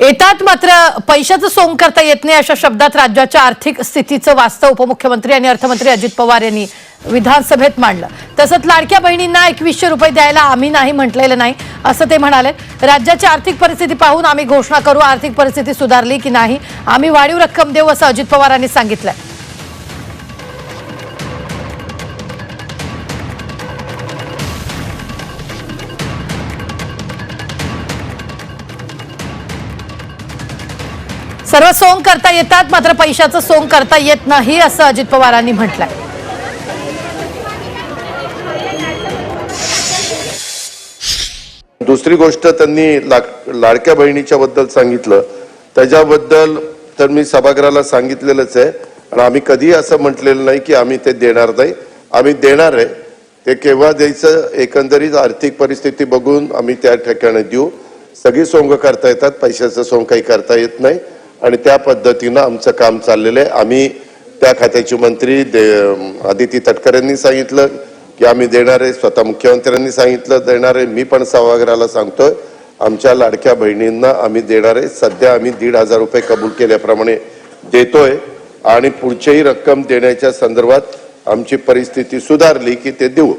येतात मात्र पैशाचं सोंग करता येत नाही अशा शब्दात राज्याच्या आर्थिक स्थितीचं वास्तव उपमुख्यमंत्री आणि अर्थमंत्री अजित पवार यांनी विधानसभेत मांडलं. तसंच लाडक्या बहिणींना एकवीसशे रुपये द्यायला आम्ही नाही म्हटलेलं नाही असं ते म्हणाले. राज्याची आर्थिक परिस्थिती पाहून आम्ही घोषणा करू आर्थिक परिस्थिती सुधारली की नाही आम्ही वाढीव रक्कम देऊ असं अजित पवारांनी सांगितलं सर्व सोंग करता येतात मात्र पैशाचं सोंग करता येत नाही असं अजित पवारांनी म्हटलंय. दुसरी गोष्ट त्यांनी लाक- लाडक्या बहिणीच्या बद्दल सांगितलं. त्याच्याबद्दल तर मी सभागृहाला सांगितलेलंच आहे. आणि आम्ही कधीही असं म्हटलेलं नाही की आम्ही ते देणार नाही. आम्ही देणार आहे. ते केव्हा द्यायचं एकंदरीत आर्थिक परिस्थिती बघून आम्ही त्या ठिकाणी देऊ. सगळी सोंग करता येतात पैशाचं सोंग काही करता येत नाही. आणि त्या पद्धतीनं आमचं काम चाललेलं आहे. आम्ही त्या खात्याचे मंत्री दे- आदिती तटकरेंनी सांगितलं की आम्ही देणार आहे स्वतः मुख्यमंत्र्यांनी सांगितलं देणार आहे. मी पण सभागृहाला सांगतोय आमच्या लाडक्या बहिणींना आम्ही देणार आहे. सध्या आम्ही दीड हजार रुपये कबूल केल्याप्रमाणे देतोय. आणि पुढचीही रक्कम देण्याच्या संदर्भात आमची परिस्थिती सुधारली की ते देऊ.